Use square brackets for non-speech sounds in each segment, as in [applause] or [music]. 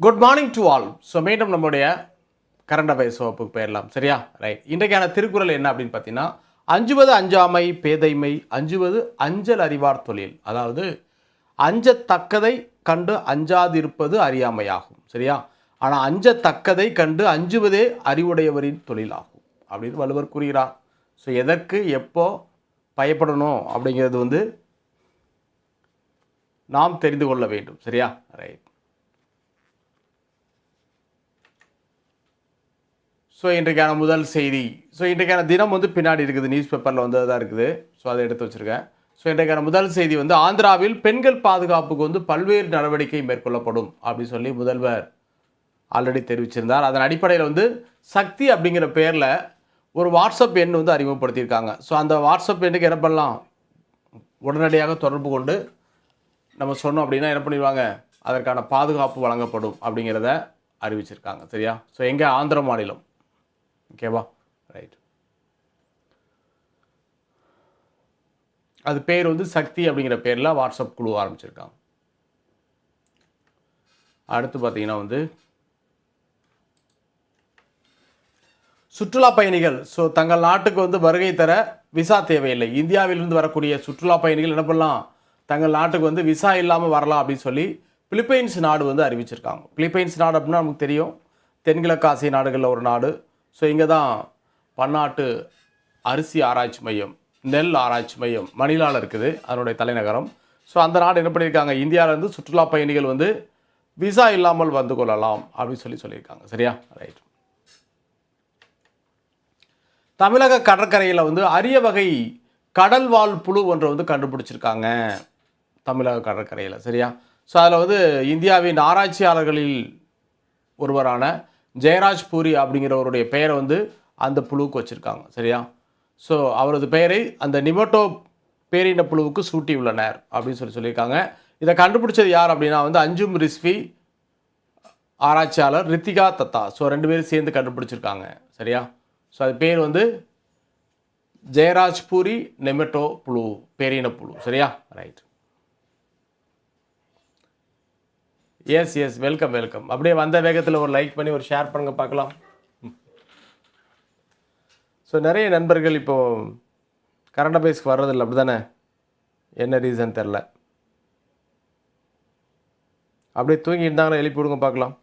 Good morning to all so மீண்டும் நம்முடைய current affairs வகுப்புக்கு போயிடலாம் சரியா? ரைட் இன்றைக்கான திருக்குறள் என்ன அப்படின்னு பார்த்தீங்கன்னா அஞ்சுவது அஞ்சாமை பேதைமை அஞ்சுவது அஞ்சல் அறிவார் தொழில். அதாவது அஞ்சத்தக்கதை கண்டு அஞ்சாதிருப்பது அறியாமையாகும் சரியா? ஆனால் அஞ்சத்தக்கதை கண்டு அஞ்சுவதே அறிவுடையவரின் தொழிலாகும் அப்படின்னு வள்ளுவர் கூறுகிறார். ஸோ எதற்கு எப்போ பயப்படணும் அப்படிங்கிறது வந்து நாம் தெரிந்து கொள்ள வேண்டும் சரியா? ரைட் ஸோ இன்றைக்கான முதல் செய்தி. ஸோ இன்றைக்கான தினம் வந்து பின்னாடி இருக்குது. நியூஸ் பேப்பரில் வந்தது தான் இருக்குது. ஸோ அதை எடுத்து வச்சுருக்கேன். ஸோ இன்றைக்கான முதல் செய்தி வந்து ஆந்திராவில் பெண்கள் பாதுகாப்புக்கு வந்து பல்வேறு நடவடிக்கை மேற்கொள்ளப்படும் அப்படின்னு சொல்லி முதல்வர் ஆல்ரெடி தெரிவிச்சிருந்தார். அதன் அடிப்படையில் வந்து சக்தி அப்படிங்கிற பேரில் ஒரு வாட்ஸ்அப் எண் வந்து அறிமுகப்படுத்தியிருக்காங்க. ஸோ அந்த வாட்ஸ்அப் எண்ணுக்கு என்ன பண்ணலாம்? உடனடியாக தொடர்பு கொண்டு நம்ம சொன்னோம் அப்படின்னா என்ன பண்ணிடுவாங்க? அதற்கான பாதுகாப்பு வழங்கப்படும் அப்படிங்கிறத அறிவிச்சிருக்காங்க. சரியா? ஸோ எங்கே? ஆந்திர மாநிலம். ஓகேவா ரைட் அது பேர் வந்து சக்தி அப்படிங்கிற பேரில் வாட்ஸ்அப் குழு ஆரம்பிச்சிருக்காங்க. அடுத்து பார்த்தீங்கன்னா வந்து சுற்றுலா பயணிகள். ஸோ தங்கள் நாட்டுக்கு வந்து வருகை தர விசா தேவையில்லை. இந்தியாவிலிருந்து வரக்கூடிய சுற்றுலா பயணிகள் என்ன பண்ணலாம்? தங்கள் நாட்டுக்கு வந்து விசா இல்லாமல் வரலாம் அப்படின்னு சொல்லி பிலிப்பைன்ஸ் நாடு வந்து அறிவிச்சிருக்காங்க. பிலிப்பைன்ஸ் நாடு அப்படின்னா நமக்கு தெரியும். தென்கிழக்கு ஆசிய நாடுகளில் ஒரு நாடு. ஸோ இங்கே தான் பன்னாட்டு அரிசி ஆராய்ச்சி மையம் நெல் ஆராய்ச்சி மையம் மணிலாவில் இருக்குது அதனுடைய தலைநகரம். ஸோ அந்த நாடு என்ன பண்ணியிருக்காங்க? இந்தியாவிலேருந்து சுற்றுலா பயணிகள் வந்து விசா இல்லாமல் வந்து கொள்ளலாம் அப்படின்னு சொல்லி சொல்லியிருக்காங்க. சரியா? ரைட் தமிழக கடற்கரையில் வந்து அரிய வகை கடல் வாழ் புழு ஒன்றை வந்து கண்டுபிடிச்சிருக்காங்க தமிழக கடற்கரையில். சரியா? ஸோ அதில் வந்து இந்தியாவின் ஆராய்ச்சியாளர்களில் ஒருவரான ஜெயராஜ் பூரி அப்படிங்கிறவருடைய பெயரை வந்து அந்த புழுவுக்கு வச்சுருக்காங்க சரியா? ஸோ அவரது பெயரை அந்த நிமோட்டோ பேரின புழுவுக்கு சூட்டியுள்ளனர் அப்படின்னு சொல்லி சொல்லியிருக்காங்க. இதை கண்டுபிடிச்சது யார் அப்படின்னா வந்து அஞ்சும் ரிஸ்வி ஆராய்ச்சியாளர் ரித்திகா தத்தா. ஸோ ரெண்டு பேரும் சேர்ந்து கண்டுபிடிச்சிருக்காங்க சரியா? ஸோ அது பேர் வந்து ஜெயராஜ்பூரி நெமெட்டோ புழு பேரின புழு சரியா? Right yes yes welcome welcome அப்படியே வந்த வேகத்தில் ஒரு லைக் பண்ணி ஒரு ஷேர் பண்ணுங்க பார்க்கலாம். ஸோ நிறைய நண்பர்கள் இப்போது கரண்ட் அஃபேர்ஸ்க்கு வர்றதில்லை அப்படி தானே என்ன ரீசன் தெரில அப்படியே தூங்கி இருந்தாங்களா எழுப்பி விடுங்க பார்க்கலாம்.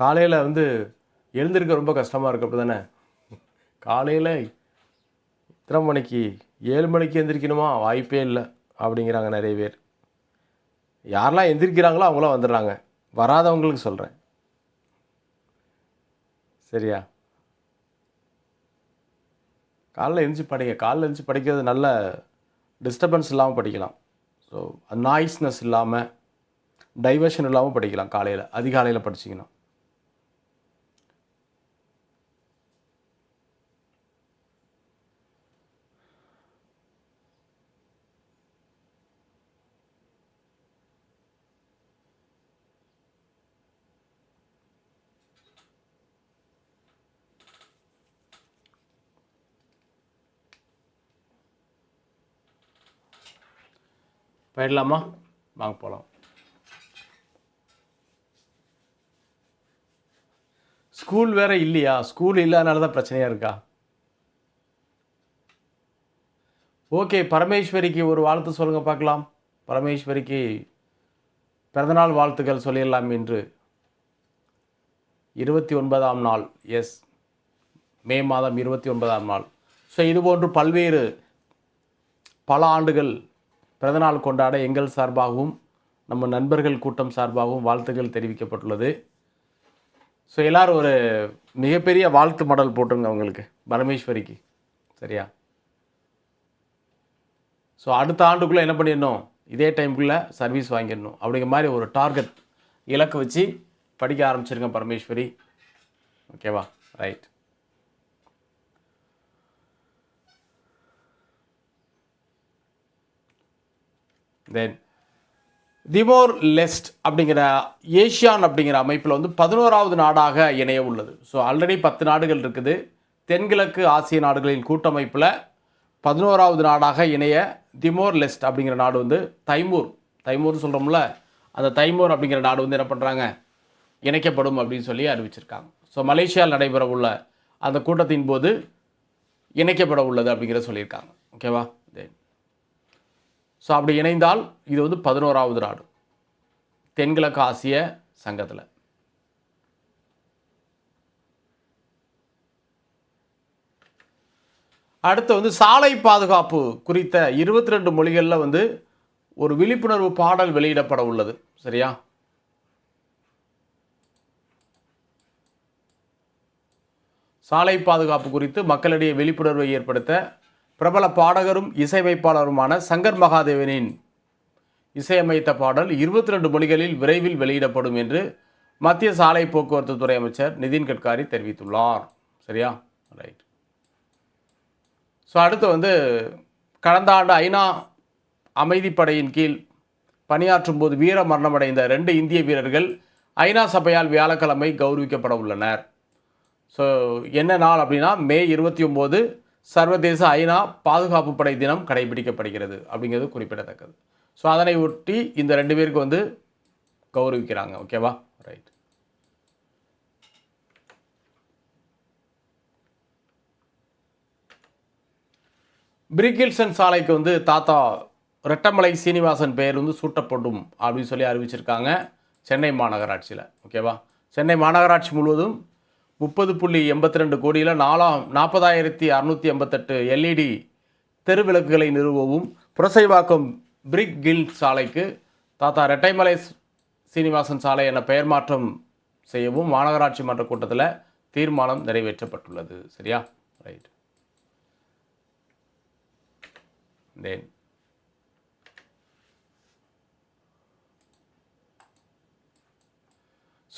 காலையில் வந்து எழுந்திருக்க ரொம்ப கஷ்டமாக இருக்கு அப்படி தானே காலையில் இத்தனை மணிக்கு ஏழு மணிக்கு எந்திரிக்கணுமா? வாய்ப்பே இல்லை அப்படிங்கிறாங்க நிறைய பேர். யாரெல்லாம் எந்திரிக்கிறாங்களோ அவங்களாம் வந்துடுறாங்க. வராதவங்களுக்கு சொல்கிறேன் சரியா? காலைல எழுந்துச்சி படிக்க காலைல எழுந்துச்சி படிக்கிறது நல்ல டிஸ்டர்பன்ஸ் இல்லாமல் படிக்கலாம். ஸோ நாய்ஸ்னஸ் இல்லாமல் டைவர்ஷன் இல்லாமல் படிக்கலாம் காலையில். அதிகாலையில் படிச்சிங்கன்னா. போயிடலாமா? வாங்க போகலாம் ஸ்கூல் வேற இல்லையா? ஸ்கூல் இல்லாதனால தான் பிரச்சனையாக இருக்கா? ஓகே பரமேஸ்வரிக்கு ஒரு வாழ்த்து சொல்லுங்கள் பார்க்கலாம். பரமேஸ்வரிக்கு பிறந்தநாள் வாழ்த்துக்கள் சொல்லிடலாம் என்று. இருபத்தி ஒன்பதாம் நாள். எஸ் மே மாதம் இருபத்தி ஒன்பதாம் நாள். ஸோ இதுபோன்று பல்வேறு பல ஆண்டுகள் பிறந்தநாள் கொண்டாட எங்கள் சார்பாகவும் நம்ம நண்பர்கள் கூட்டம் சார்பாகவும் வாழ்த்துக்கள் தெரிவிக்கப்பட்டுள்ளது. ஸோ எல்லோரும் ஒரு மிகப்பெரிய வாழ்த்து மடல் போட்டுருங்க அவங்களுக்கு பரமேஸ்வரிக்கு. சரியா? ஸோ அடுத்த ஆண்டுக்குள்ளே என்ன பண்ணிடணும்? இதே டைமுக்குள்ளே சர்வீஸ் வாங்கிடணும். அப்படிங்கிற மாதிரி ஒரு டார்கெட் இலக்கு வச்சு படிக்க ஆரம்பிச்சிருங்க பரமேஸ்வரி. ஓகேவா ரைட் தென் திமோர் லெஸ்ட் அப்படிங்கிற ஏஷியான் அப்படிங்கிற அமைப்பில் வந்து பதினோராவது நாடாக இணைய உள்ளது. ஸோ ஆல்ரெடி பத்து நாடுகள் இருக்குது. தென்கிழக்கு ஆசிய நாடுகளின் கூட்டமைப்பில் பதினோராவது நாடாக இணைய திமோர் லெஸ்ட் அப்படிங்கிற நாடு வந்து தைமூர். தைமூர் சொல்கிறோம்ல அந்த தைமூர் அப்படிங்கிற நாடு வந்து என்ன பண்ணுறாங்க இணைக்கப்படும் அப்படின்னு சொல்லி அறிவிச்சிருக்காங்க. ஸோ மலேசியாவில் நடைபெற உள்ள அந்த கூட்டத்தின் போது இணைக்கப்பட உள்ளது அப்படிங்கிறத சொல்லியிருக்காங்க. ஓகேவா ஸோ அப்படி இணைந்தால் இது வந்து பதினோராவது நாடு. தென்கிழக்கு ஆசிய சங்கத்தில். அடுத்து வந்து சாலை பாதுகாப்பு குறித்த இருபத்தி ரெண்டு மொழிகளில் வந்து ஒரு விழிப்புணர்வு பாடல் வெளியிடப்பட உள்ளது. சரியா? சாலை பாதுகாப்பு குறித்து மக்களிடையே விழிப்புணர்வை ஏற்படுத்த பிரபல பாடகரும் இசையமைப்பாளருமான சங்கர் மகாதேவனின் இசையமைத்த பாடல் இருபத்தி ரெண்டு மொழிகளில் விரைவில் வெளியிடப்படும் என்று மத்திய சாலை போக்குவரத்து துறை அமைச்சர் நிதின் கட்காரி தெரிவித்துள்ளார். சரியா? ரைட் ஸோ அடுத்து வந்து கடந்த ஆண்டு ஐநா அமைதிப்படையின் கீழ் பணியாற்றும் போது வீர மரணமடைந்த ரெண்டு இந்திய வீரர்கள் ஐநா சபையால் வியாழக்கிழமை கௌரவிக்கப்பட உள்ளனர். ஸோ என்ன நாள் அப்படின்னா மே இருபத்தி ஒம்போது சர்வதேச ஐநா பாதுகாப்பு படை தினம் கடைபிடிக்கப்படுகிறது அப்படிங்கிறது குறிப்பிடத்தக்கது. ஸோ அதனை ஒட்டி இந்த ரெண்டு பேருக்கு வந்து கௌரவிக்கிறாங்க. ஓகேவா ரைட் பிரிகில்சன் சாலைக்கு வந்து தாத்தா ரெட்டமலை சீனிவாசன் பெயர் வந்து சூட்டப்படும் அப்படின்னு சொல்லி அறிவிச்சிருக்காங்க சென்னை மாநகராட்சியில். ஓகேவா சென்னை மாநகராட்சி முழுவதும் முப்பது புள்ளி எண்பத்தி ரெண்டு கோடியில் நாலாம் நாற்பதாயிரத்தி அறநூற்றி எண்பத்தெட்டு எல்இடி தெருவிளக்குகளை நிறுவவும் புரசைவாக்கம் பிரிக் கில் சாலைக்கு தாத்தா ரெட்டைமலை சீனிவாசன் சாலை என பெயர் மாற்றம் செய்யவும் மாநகராட்சி மன்ற கூட்டத்தில் தீர்மானம் நிறைவேற்றப்பட்டுள்ளது. சரியா? ரைட் தென்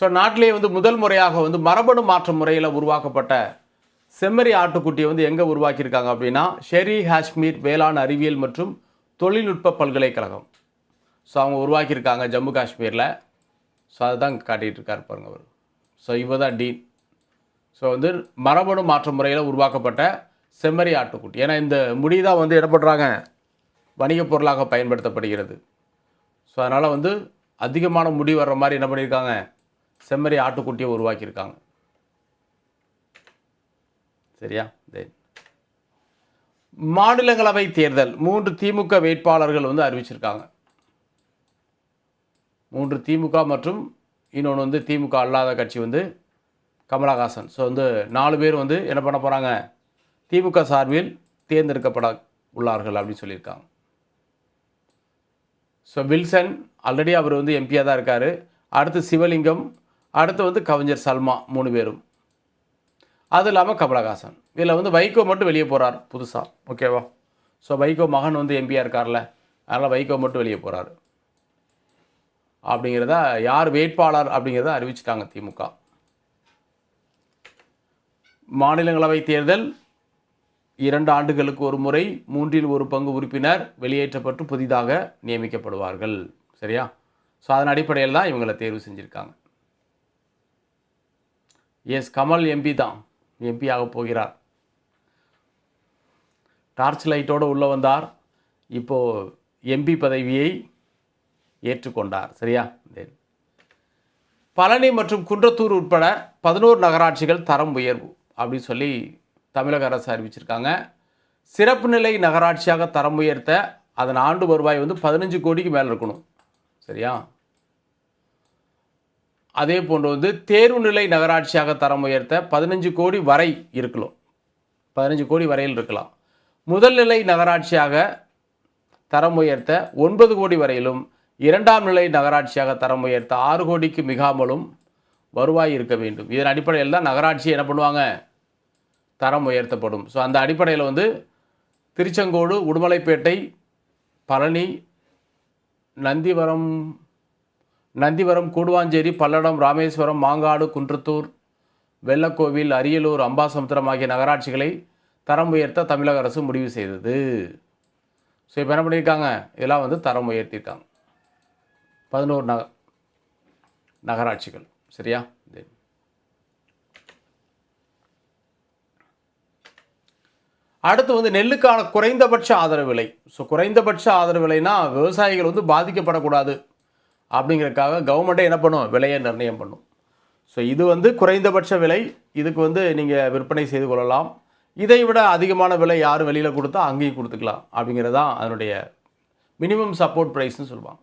ஸோ நாட்டிலேயே வந்து முதல் முறையாக வந்து மரபணு மாற்ற முறையில் உருவாக்கப்பட்ட செம்மறி ஆட்டுக்குட்டியை வந்து எங்கே உருவாக்கியிருக்காங்க அப்படின்னா ஷெரி காஷ்மீர் வேளாண் அறிவியல் மற்றும் தொழில்நுட்ப பல்கலைக்கழகம். ஸோ அவங்க உருவாக்கியிருக்காங்க ஜம்மு காஷ்மீரில். ஸோ அதுதான் காட்டிகிட்டு இருக்கார் பாருங்க அவர். ஸோ இவ தான் டீன். ஸோ வந்து மரபணு மாற்ற முறையில் உருவாக்கப்பட்ட செம்மறி ஆட்டுக்குட்டி. ஏன்னா இந்த முடி தான் வந்து என்ன பண்ணுறாங்க வணிகப் பொருளாக பயன்படுத்தப்படுகிறது. ஸோ அதனால் வந்து அதிகமான முடி வர்ற மாதிரி என்ன பண்ணியிருக்காங்க? செம்மறி ஆட்டுக்குட்டியை உருவாக்கியிருக்காங்க. சரியா? மாநிலங்களவை தேர்தல். மூன்று திமுக வேட்பாளர்கள் வந்து அறிவிச்சிருக்காங்க. மூன்று திமுக மற்றும் இன்னொன்று வந்து திமுக அல்லாத கட்சி வந்து கமலஹாசன். ஸோ வந்து நாலு பேர் வந்து என்ன பண்ண போகிறாங்க திமுக சார்பில் தேர்ந்தெடுக்கப்பட உள்ளார்கள் அப்படின்னு சொல்லியிருக்காங்க. ஸோ வில்சன் ஆல்ரெடி அவர் வந்து எம்பியாக தான் இருக்கார். அடுத்து சிவலிங்கம் அடுத்து வந்து கவிஞர் சல்மா மூணு பேரும். அது இல்லாமல் கமலஹாசன். இதில் வந்து வைகோ மட்டும் வெளியே போகிறார் புதுசாக ஓகேவா ஸோ வைகோ மகன் வந்து எம்பியாக இருக்கார்ல. அதனால் வைகோ மட்டும் வெளியே போகிறார் அப்படிங்கிறத யார் வேட்பாளர் அப்படிங்கிறத அறிவிச்சிட்டாங்க திமுக. மாநிலங்களவை தேர்தல் இரண்டு ஆண்டுகளுக்கு ஒரு முறை மூன்றில் ஒரு பங்கு உறுப்பினர் வெளியேற்றப்பட்டு புதிதாக நியமிக்கப்படுவார்கள். சரியா? ஸோ அதன் அடிப்படையில் தான் இவங்களை தேர்வு செஞ்சுருக்காங்க. எஸ் கமல் எம்பி தான். எம்பி ஆக போகிறார். டார்ச் லைட்டோடு உள்ளே வந்தார். இப்போது எம்பி பதவியை ஏற்றுக்கொண்டார். சரியா? பழனி மற்றும் குன்றத்தூர் உட்பட பதினோரு நகராட்சிகள் தரம் உயர்வு அப்படின்னு சொல்லி தமிழக அரசு அறிவிச்சிருக்காங்க. சிறப்பு நிலை நகராட்சியாக தரம் உயர்த்த அதன் ஆண்டு வருவாய் வந்து பதினஞ்சு கோடிக்கு மேலே இருக்கணும். சரியா? அதே போன்று வந்து தேர்வு நிலை நகராட்சியாக தரம் உயர்த்த பதினஞ்சு கோடி வரை இருக்கலாம். பதினஞ்சு கோடி வரையில் இருக்கலாம். முதல் நிலை நகராட்சியாக தரம் உயர்த்த ஒன்பது கோடி வரையிலும் இரண்டாம் நிலை நகராட்சியாக தரம் உயர்த்த ஆறு கோடிக்கு மிகாமலும் வருவாய் இருக்க வேண்டும். இதன் அடிப்படையில் தான் நகராட்சி என்ன பண்ணுவாங்க? தரம் உயர்த்தப்படும். ஸோ அந்த அடிப்படையில் வந்து திருச்செங்கோடு உடுமலைப்பேட்டை பழனி நந்திவரம் நந்திவரம் கூடுவாஞ்சேரி பல்லடம் ராமேஸ்வரம் மாங்காடு குன்றத்தூர் வெள்ளக்கோவில் அரியலூர் அம்பாசமுத்திரம் ஆகிய நகராட்சிகளை தரம் உயர்த்த தமிழக அரசு முடிவு செய்தது. ஸோ இப்போ என்ன பண்ணியிருக்காங்க? இதெல்லாம் வந்து தரம் உயர்த்தியிருக்காங்க பதினோரு நக நகராட்சிகள். சரியா? அடுத்து வந்து நெல்லுக்கான குறைந்தபட்ச ஆதரவு விலை. ஸோ குறைந்தபட்ச ஆதரவு விலைனா விவசாயிகள் வந்து பாதிக்கப்படக்கூடாது. அப்படிங்கிறதுக்காக கவர்மெண்ட்டே என்ன பண்ணும்? விலையை நிர்ணயம் பண்ணும். ஸோ இது வந்து குறைந்தபட்ச விலை. இதுக்கு வந்து நீங்கள் விற்பனை செய்து கொள்ளலாம். இதை விட அதிகமான விலை யார் வெளியில் கொடுத்தா அங்கேயும் கொடுத்துக்கலாம் அப்படிங்கிறது தான் அதனுடைய மினிமம் சப்போர்ட் ப்ரைஸ்னு சொல்லுவாங்க.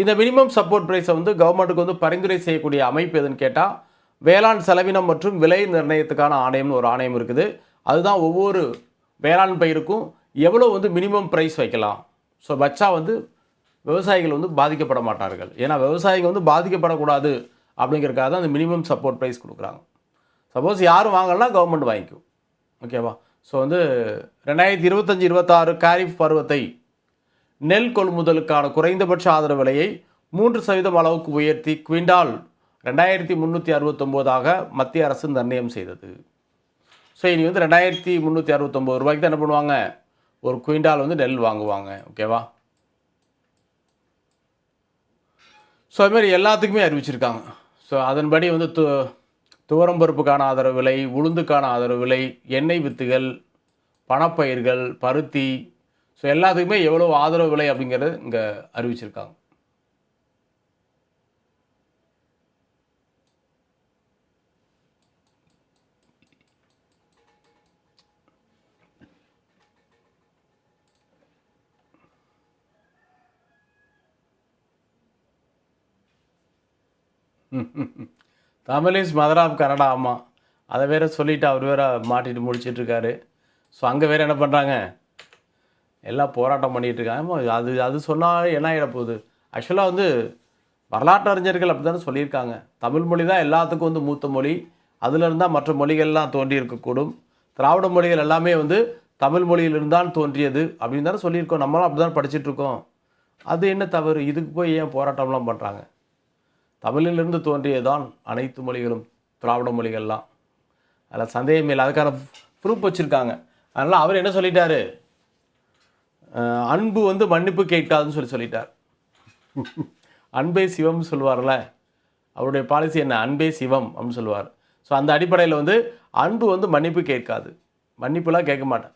இந்த மினிமம் சப்போர்ட் ப்ரைஸை வந்து கவர்மெண்ட்டுக்கு வந்து பரிந்துரை செய்யக்கூடிய அமைப்பு எதுன்னு கேட்டால் வேளாண் செலவினம் மற்றும் விலை நிர்ணயத்துக்கான ஆணையம்னு ஒரு ஆணையம் இருக்குது. அதுதான் ஒவ்வொரு வேளாண் பயிருக்கும் எவ்வளோ வந்து மினிமம் ப்ரைஸ் வைக்கலாம். ஸோ வச்சா வந்து விவசாயிகள் வந்து பாதிக்கப்பட மாட்டார்கள். ஏன்னா விவசாயிங்க வந்து பாதிக்கப்படக்கூடாது அப்படிங்கிறக்காக தான் அந்த மினிமம் சப்போர்ட் ப்ரைஸ் கொடுக்குறாங்க. சப்போஸ் யாரும் வாங்கலைன்னா கவர்மெண்ட் வாங்கிக்கும். ஓகேவா ஸோ வந்து ரெண்டாயிரத்தி இருபத்தஞ்சி இருபத்தாறு காரிஃப் பருவத்தை நெல் கொள்முதலுக்கான குறைந்தபட்ச ஆதரவு விலையை மூன்று சதவீதம் அளவுக்கு உயர்த்தி குவிண்டால் ரெண்டாயிரத்தி முந்நூற்றி அறுபத்தொம்போதாக மத்திய அரசு நிர்ணயம் செய்தது. ஸோ இனி வந்து ரெண்டாயிரத்தி முந்நூற்றி அறுபத்தொம்போது ரூபாய்க்கு தான் என்ன பண்ணுவாங்க? ஒரு குவிண்டால் வந்து நெல் வாங்குவாங்க. ஓகேவா ஸோ அதுமாரி எல்லாத்துக்குமே அறிவிச்சிருக்காங்க. ஸோ அதன்படி வந்து து துவரம் பருப்புக்கான ஆதரவு விலை உளுந்துக்கான ஆதரவு விலை எண்ணெய் வித்துகள் பணப்பயிர்கள் பருத்தி. ஸோ எல்லாத்துக்குமே எவ்வளோ ஆதரவு விலை அப்படிங்கிறது இங்கே அறிவிச்சிருக்காங்க. [laughs] தமிழிஸ் மதர் ஆஃப் கனடா ஆமாம் அதை வேற சொல்லிவிட்டு அவர் வேற மாட்டிட்டு முடிச்சிட்டு இருக்காரு ஸோ அங்கே வேற என்ன பண்ணுறாங்க எல்லாம் போராட்டம் பண்ணிகிட்டு இருக்காங்க அது அது சொன்னால் என்ன ஆகிட போகுது ஆக்சுவலாக வந்து வரலாற்று அறிஞர்கள் அப்படி தானே சொல்லியிருக்காங்க. தமிழ் மொழி தான் எல்லாத்துக்கும் வந்து மூத்த மொழி. அதுல தான் மற்ற மொழிகள்லாம் தோன்றி இருக்கக்கூடும். திராவிட மொழிகள் எல்லாமே வந்து தமிழ் மொழியிலிருந்து தான் தோன்றியது அப்படின்னு தானே சொல்லியிருக்கோம். நம்மளும் அப்படி தான் படிச்சுட்ருக்கோம். அது என்ன தவறு? இதுக்கு போய் ஏன் போராட்டம்லாம் பண்ணுறாங்க தமிழிலிருந்து தோன்றியதுதான் அனைத்து மொழிகளும் திராவிட மொழிகள்லாம். அதில் சந்தேகம் இல்லை. அதுக்கான ப்ரூஃப் வச்சுருக்காங்க. அதனால் அவர் என்ன சொல்லிட்டாரு? அன்பு வந்து மன்னிப்பு கேட்காதுன்னு சொல்லி சொல்லிட்டார். அன்பே சிவம்னு சொல்லுவார்ல அவருடைய பாலிசி என்ன? அன்பே சிவம் அப்படின்னு சொல்லுவார். ஸோ அந்த அடிப்படையில் வந்து அன்பு வந்து மன்னிப்பு கேட்காது. மன்னிப்புலாம் கேட்க மாட்டேன்.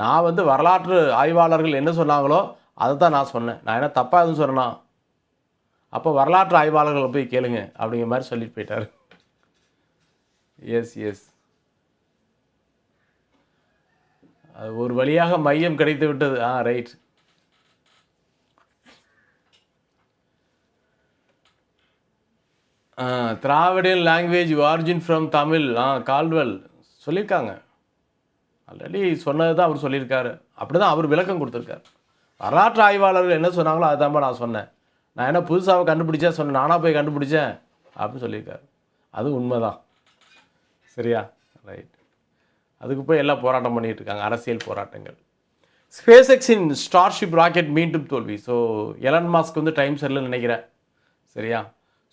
நான் வந்து வரலாற்று ஆய்வாளர்கள் என்ன சொன்னாங்களோ அதை தான் நான் சொன்னேன். நான் என்ன தப்பாக எதுவும் சொன்னேன்னா அப்போ வரலாற்று ஆய்வாளர்களை போய் கேளுங்க அப்படிங்கிற மாதிரி சொல்லிட்டு போயிட்டார். எஸ் எஸ் அது ஒரு வழியாக மையம் கிடைத்து விட்டது. ஆ right Dravidian language origin from Tamil. Ah Caldwell. சொல்லியிருக்காங்க. ஆல்ரெடி சொன்னது தான் அவர் சொல்லியிருக்காரு. அப்படி தான் அவர் விளக்கம் கொடுத்துருக்காரு. வரலாற்று ஆய்வாளர்கள் என்ன சொன்னாங்களோ அதுதான் நான் சொன்னேன். நான் என்ன புதுசாக கண்டுபிடிச்சேன் சொன்னேன் நானாக போய் கண்டுபிடிச்சேன்? அப்படின்னு சொல்லியிருக்காரு. அது உண்மைதான். சரியா? ரைட் அதுக்கு போய் எல்லாம் போராட்டம் பண்ணிகிட்டு இருக்காங்க அரசியல் போராட்டங்கள். ஸ்பேஸ் எக்ஸின் ஸ்டார்ஷிப் ராக்கெட் மீண்டும் தோல்வி. ஸோ எலன் மாஸ்க் வந்து டைம் சரியில்லைன்னு நினைக்கிறேன். சரியா?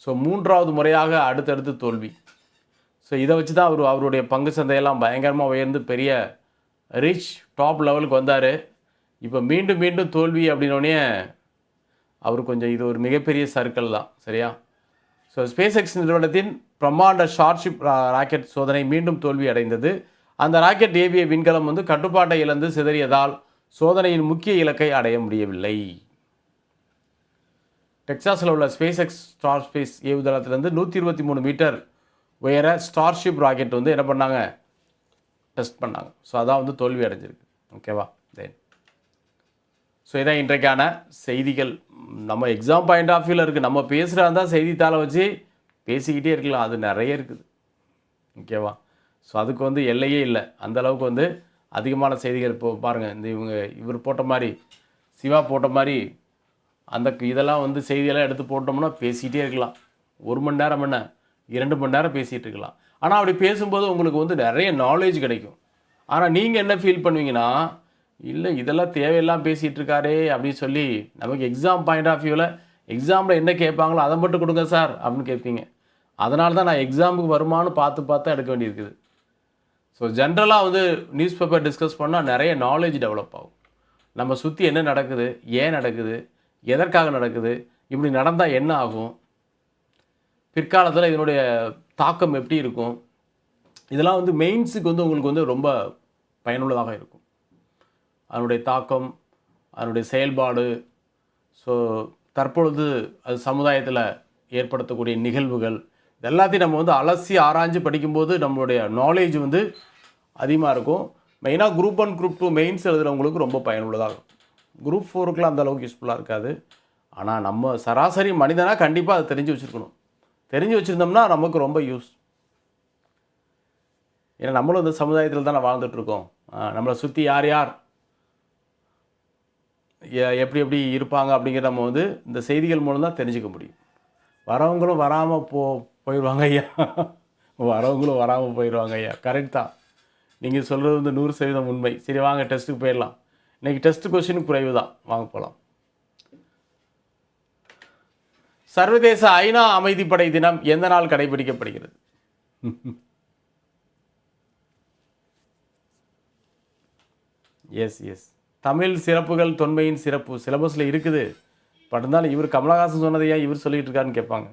ஸோ மூன்றாவது முறையாக அடுத்தடுத்து தோல்வி. ஸோ இதை வச்சு தான் அவர் அவருடைய பங்கு சந்தையெல்லாம் பயங்கரமாக உயர்ந்து பெரிய ரிச் டாப் லெவலுக்கு வந்தார். இப்போ மீண்டும் மீண்டும் தோல்வி அப்படின்னோடனே அவர் கொஞ்சம் இது ஒரு மிகப்பெரிய சர்க்கிள் தான் சரியா? ஸோ ஸ்பேஸ் எக்ஸ் நிறுவனத்தின் பிரம்மாண்ட ஷார்ட்ஷிப் ராக்கெட் சோதனை மீண்டும் தோல்வி அடைந்தது. அந்த ராக்கெட் ஏவிய விண்கலம் வந்து கட்டுப்பாட்டை இழந்து சிதறியதால் சோதனையின் முக்கிய இலக்கை அடைய முடியவில்லை. டெக்சாஸில் உள்ள ஸ்பேஸ் எக்ஸ் ஸ்டார் ஸ்பேஸ் ஏவுதளத்திலிருந்து நூற்றி இருபத்தி மூணு மீட்டர் உயர ஸ்டார்ஷிப் ராக்கெட் வந்து என்ன பண்ணாங்க? டெஸ்ட் பண்ணாங்க. ஸோ அதான் வந்து தோல்வி அடைஞ்சிருக்கு. ஓகேவா தென் ஸோ இதான் இன்றைக்கான செய்திகள் நம்ம எக்ஸாம் பாயிண்ட் ஆஃப் வியூவில் இருக்குது நம்ம பேசுகிறா இருந்தால் செய்தித்தாளை வச்சு பேசிக்கிட்டே இருக்கலாம். அது நிறைய இருக்குது. ஓகேவா ஸோ அதுக்கு வந்து எல்லையே இல்லை. அந்த அளவுக்கு வந்து அதிகமான செய்திகள் இப்போ பாருங்கள் இந்த இவங்க இவர் போட்ட மாதிரி சிவா போட்ட மாதிரி அந்த இதெல்லாம் வந்து செய்தியெல்லாம் எடுத்து போட்டோம்னா பேசிக்கிட்டே இருக்கலாம். ஒரு மணி நேரம் என்ன? இரண்டு மணி நேரம் பேசிகிட்டு இருக்கலாம். ஆனால் அப்படி பேசும்போது உங்களுக்கு வந்து நிறைய நாலேஜ் கிடைக்கும். ஆனால் நீங்கள் என்ன ஃபீல் பண்ணுவீங்கன்னா இல்லை இதெல்லாம் தேவையெல்லாம் பேசிகிட்டு இருக்காரே அப்படின்னு சொல்லி நமக்கு எக்ஸாம் பாயிண்ட் ஆஃப் வியூவில் எக்ஸாமில் என்ன கேட்பாங்களோ அதை மட்டும் கொடுங்க சார் அப்படின்னு கேட்பீங்க. அதனால தான் நான் எக்ஸாமுக்கு வருமானு பார்த்து பார்த்து எடுக்க வேண்டியிருக்குது. ஸோ ஜென்ரலாக வந்து நியூஸ் பேப்பர் டிஸ்கஸ் பண்ணால் நிறைய நாலேஜ் டெவலப் ஆகும். நம்ம சுற்றி என்ன நடக்குது ஏன் நடக்குது எதற்காக நடக்குது இப்படி நடந்தால் என்ன ஆகும் பிற்காலத்தில் இதனுடைய தாக்கம் எப்படி இருக்கும் இதெல்லாம் வந்து மெயின்ஸுக்கு வந்து உங்களுக்கு வந்து ரொம்ப பயனுள்ளதாக இருக்கும். அதனுடைய தாக்கம் அதனுடைய செயல்பாடு ஸோ தற்பொழுது அது சமுதாயத்தில் ஏற்படுத்தக்கூடிய நிகழ்வுகள் இது எல்லாத்தையும் நம்ம வந்து அலசி ஆராய்ஞ்சு படிக்கும்போது நம்மளுடைய நாலேஜ் வந்து அதிகமாக இருக்கும். மெயினாக group one group two mains எழுதுகிறவங்களுக்கு ரொம்ப பயனுள்ளதாக இருக்கும். குரூப் ஃபோருக்குலாம் அந்தளவுக்கு யூஸ்ஃபுல்லாக இருக்காது. ஆனால் நம்ம சராசரி மனிதனாக கண்டிப்பாக அதை தெரிஞ்சு வச்சுருக்கணும். தெரிஞ்சு வச்சுருந்தோம்னா நமக்கு ரொம்ப யூஸ் ஏன்னா நம்மளும் இந்த சமுதாயத்தில் தானே வாழ்ந்துட்டு இருக்கோம். நம்மளை சுற்றி யார் யார்? எப்படி எப்படி இருப்பாங்க அப்படிங்கிறத நம்ம வந்து இந்த செய்திகள் மூலம் தான் தெரிஞ்சுக்க முடியும். வரவங்களும் வராமல் போ போயிடுவாங்க ஐயா. வரவங்களும் வராமல் போயிடுவாங்க ஐயா. கரெக்ட் தான். நீங்கள் சொல்கிறது வந்து நூறு சதவீதம் உண்மை. சரி வாங்க டெஸ்ட்டுக்கு போயிடலாம். இன்றைக்கி டெஸ்ட் கொஸ்டின் குறைவு தான். வாங்க போகலாம் சர்வதேச ஐநா அமைதிப்படை தினம் எந்த நாள் கடைபிடிக்கப்படுகிறது? [laughs] எஸ் எஸ் தமிழ் சிறப்புகள் தொன்மையின் சிறப்பு சிலபஸில் இருக்குது. பட் இருந்தாலும் இவர் கமலஹாசன் சொன்னதையா இவர் சொல்லிகிட்டு இருக்காருன்னு கேட்பாங்க.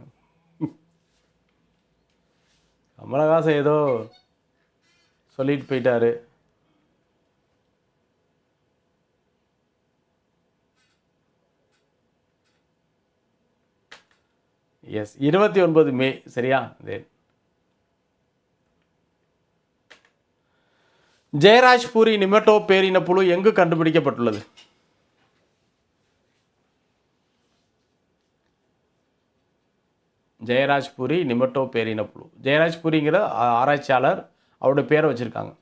கமலஹாசன் ஏதோ சொல்லிட்டு போயிட்டாரு. எஸ் இருபத்தி ஒன்பது மே சரியா? இதே ஜெயராஜ்பூரி நிமெட்டோ பேரின புழு எங்கு கண்டுபிடிக்கப்பட்டுள்ளது? ஜெயராஜ்பூரி நிமெட்டோ பேரின புழு. ஜெயராஜ்பூரிங்கிற ஆராய்ச்சியாளர் அவருடைய பேரை வச்சுருக்காங்க.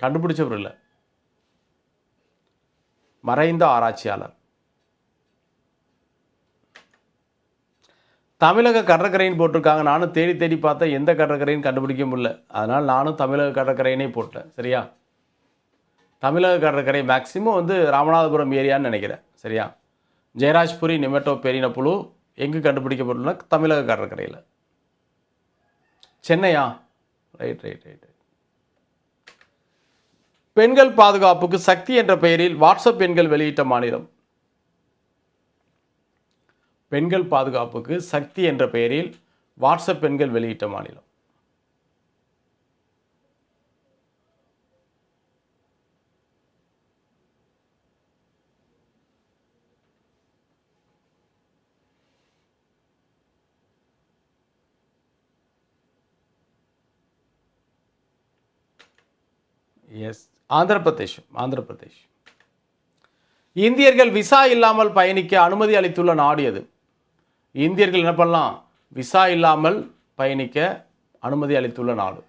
கண்டுபிடிச்சவர் இல்லை. மறைந்த ஆராய்ச்சியாளர். தமிழக கடற்கரைன்னு போட்டிருக்காங்க. நானும் தேடி தேடி பார்த்தேன் எந்த கடற்கரைன்னு கண்டுபிடிக்க முடியல. அதனால் நானும் தமிழக கடற்கரையினே போட்டேன். சரியா? தமிழக கடற்கரை மேக்சிமம் வந்து ராமநாதபுரம் ஏரியான்னு நினைக்கிறேன். சரியா? ஜெயராஜ்புரி நிமெட்டோ பெரின புழு எங்கு தமிழக கடற்கரையில். சென்னையா? ரைட் ரைட் ரைட் பெண்கள் பாதுகாப்புக்கு சக்தி என்ற பெயரில் வாட்ஸ்அப் பெண்கள் வெளியிட்ட மாநிலம். பெண்கள் பாதுகாப்புக்கு சக்தி என்ற பெயரில் வாட்ஸ்அப் பெண்கள் வெளியிட்ட மாநிலம். எஸ் ஆந்திர பிரதேஷ் ஆந்திர பிரதேஷ். இந்தியர்கள் விசா இல்லாமல் பயணிக்க அனுமதி அளித்துள்ள நாடு எது? இந்தியர்கள் என்ன பண்ணலாம்? விசா இல்லாமல் பயணிக்க அனுமதி அளித்துள்ள நாடு.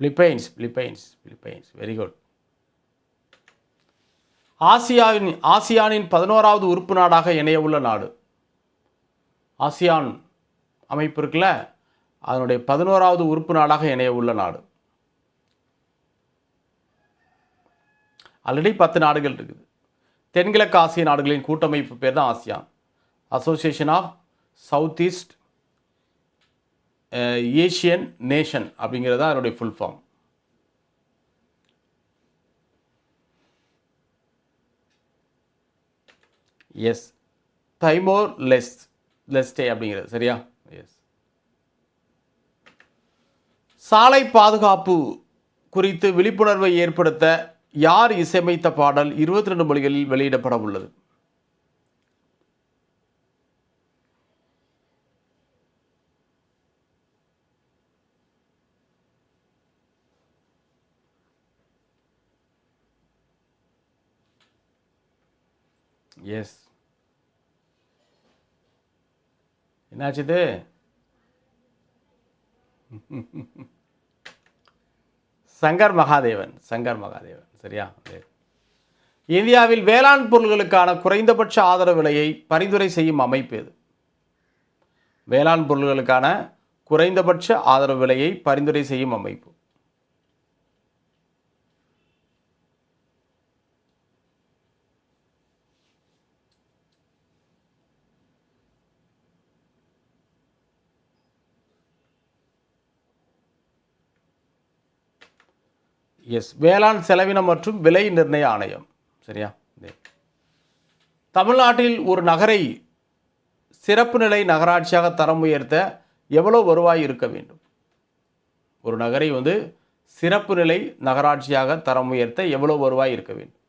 Philippines Philippines Philippines very good ஆசியாவின் ஆசியானின் பதினோராவது உறுப்பு நாடாக இணைய உள்ள நாடு. ஆசியான் அமைப்பு இருக்குல்ல அதனுடைய பதினோராவது உறுப்பு நாடாக இணைய உள்ள நாடு. ஆல்ரெடி பத்து நாடுகள் இருக்குது. தென்கிழக்கு ஆசிய நாடுகளின் கூட்டமைப்பு பேர் தான் ASEAN. Association of south east Asian nation அப்படிங்கிறது தான் அதனுடைய full form yes Timor les Leste அப்படிங்கிறது சரியா? எஸ் சாலை பாதுகாப்பு குறித்து விழிப்புணர்வை ஏற்படுத்த யார் இசையமைத்த பாடல் இருபத்தி ரெண்டு மொழிகளில் வெளியிடப்பட உள்ளது? எஸ் என்னாச்சுது? [laughs] சங்கர் மகாதேவன் சங்கர் மகாதேவன் சரியா? இந்தியாவில் வேளாண் பொருள்களுக்கான குறைந்தபட்ச ஆதரவு விலையை பரிந்துரை செய்யும் அமைப்பு இது வேளாண் பொருள்களுக்கான குறைந்தபட்ச ஆதரவு விலையை பரிந்துரை செய்யும் அமைப்பு. எஸ் வேளாண் செலவினம் மற்றும் விலை நிர்ணய ஆணையம். சரியா? தமிழ்நாட்டில் ஒரு நகரை சிறப்பு நிலை நகராட்சியாக தரம் உயர்த்த எவ்வளோ வருவாய் இருக்க வேண்டும்? ஒரு நகரை வந்து சிறப்பு நிலை நகராட்சியாக தரம் உயர்த்த எவ்வளோ வருவாய் இருக்க வேண்டும்?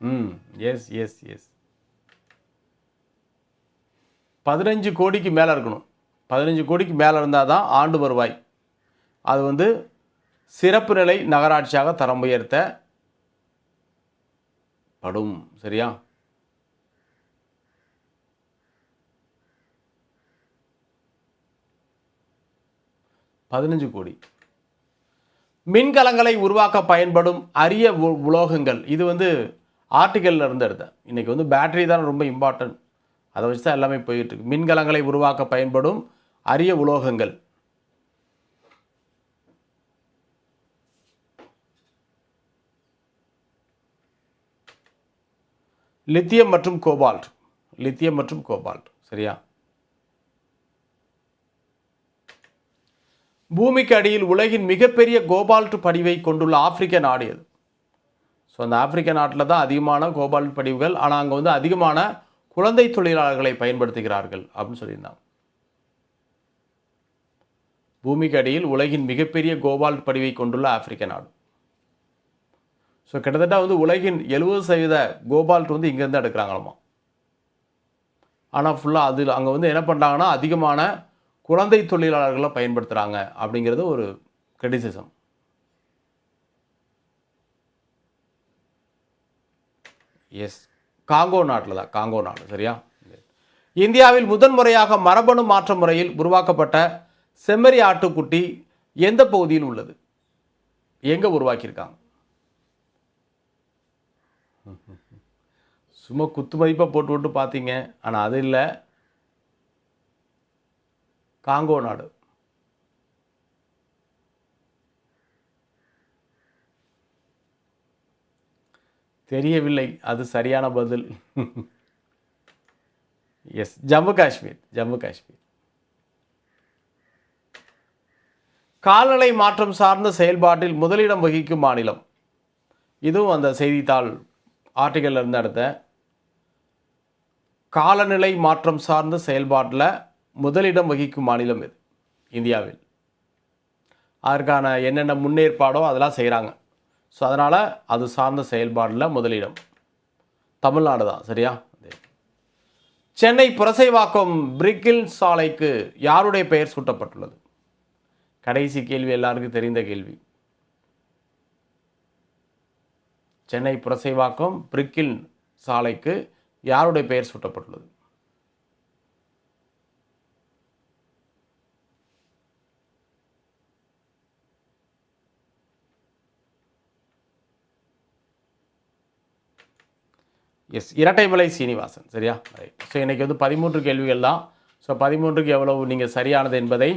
ம். எஸ் எஸ் எஸ் பதினஞ்சு கோடிக்கு மேலே இருக்கணும். பதினஞ்சு கோடிக்கு மேலே இருந்தால் தான் ஆண்டு வருவாய். அது வந்து சிறப்பு நிலை நகராட்சியாக தரம் உயர்த்த படும் சரியா? பதினஞ்சு கோடி. மின்கலங்களை உருவாக்க பயன்படும் அரிய உ- உலோகங்கள். இது வந்து ஆர்டிக்கலில் இருந்து எடுத்தேன். இன்றைக்கி வந்து பேட்டரி தான் ரொம்ப இம்பார்ட்டன்ட் அதை வச்சு தான் எல்லாமே போயிட்டு இருக்கு மின்கலங்களை உருவாக்க பயன்படும் அரிய உலோகங்கள். லித்தியம் மற்றும் கோபால்ட். லித்தியம் மற்றும் கோபால்ட். சரியா? பூமிக்கு அடியில் உலகின் மிகப்பெரிய கோபால்ட் படிவை கொண்டுள்ள ஆப்பிரிக்க நாடு எது? ஸோ அந்த ஆப்பிரிக்க நாட்டில் தான் அதிகமான கோபால்ட் படிவுகள். ஆனால் அங்கே வந்து அதிகமான குழந்தை தொழிலாளர்களை பயன்படுத்துகிறார்கள் அப்படின்னு சொல்லியிருந்தாங்க. பூமிக்கு அடியில் உலகின் மிகப்பெரிய கோபால்ட் படிவை கொண்டுள்ள ஆப்பிரிக்க நாடு. ஸோ கிட்டத்தட்ட வந்து உலகின் எழுபது சதவீத கோபால்ட் வந்து இங்கேருந்து எடுக்கிறாங்களாமா? ஆனால் ஃபுல்லாக அதில் அங்கே வந்து என்ன பண்ணுறாங்கன்னா அதிகமான குழந்தை தொழிலாளர்களை பயன்படுத்துகிறாங்க அப்படிங்கிறது ஒரு கிரிட்டிசிசம் எஸ் காங்கோ நாட்டில் தான் காங்கோ நாடு சரியா? இந்தியாவில் முதன்முறையாக மரபணு மாற்ற முறையில் உருவாக்கப்பட்ட செம்மறி ஆட்டுக்குட்டி எந்த பகுதியில் உள்ளது? எங்கே உருவாக்கியிருக்காங்க? சும்மா குத்து மதிப்பாக போட்டு விட்டு பார்த்தீங்க ஆனால் அது இல்லை. காங்கோ நாடு. தெரியவில்லை அது சரியான பதில். எஸ் ஜம்மு காஷ்மீர் ஜம்மு காஷ்மீர் கால்நடை மாற்றம் சார்ந்த செயல்பாட்டில் முதலிடம் வகிக்கும் மாநிலம். இதுவும் அந்த செய்தித்தாள் ஆர்டிக்கல்ல இருந்து அடுத்த காலநிலை மாற்றம் சார்ந்த செயல்பாட்டில் முதலிடம் வகிக்கும் மாநிலம் இது இந்தியாவில். அதற்கான என்னென்ன முன்னேற்பாடோ அதெல்லாம் செய்கிறாங்க ஸோ அதனால் அது சார்ந்த செயல்பாடில் முதலிடம். தமிழ்நாடு தான் சரியா? சென்னை புரசைவாக்கம் பிரிக்கில் சாலைக்கு யாருடைய பெயர் சூட்டப்பட்டுள்ளது? கடைசி கேள்வி எல்லாருக்கும் தெரிந்த கேள்வி. சென்னை புரசைவாக்கம் பிரிக்கில் சாலைக்கு யாருடைய பெயர் சூட்டப்பட்டுள்ளது? எஸ் இரட்டைமலை சீனிவாசன் சரியா? ரைட் ஸோ இன்றைக்கி வந்து பதிமூன்று கேள்விகள் தான். ஸோ பதிமூன்றுக்கு எவ்வளவு நீங்கள் சரியானது என்பதை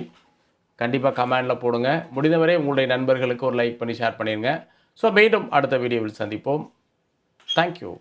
கண்டிப்பாக கமெண்டில் போடுங்க. முடிந்தவரை உங்களுடைய நண்பர்களுக்கு ஒரு லைக் பண்ணி ஷேர் பண்ணிடுங்க. ஸோ மீண்டும் அடுத்த வீடியோவில் சந்திப்போம். தேங்க்யூ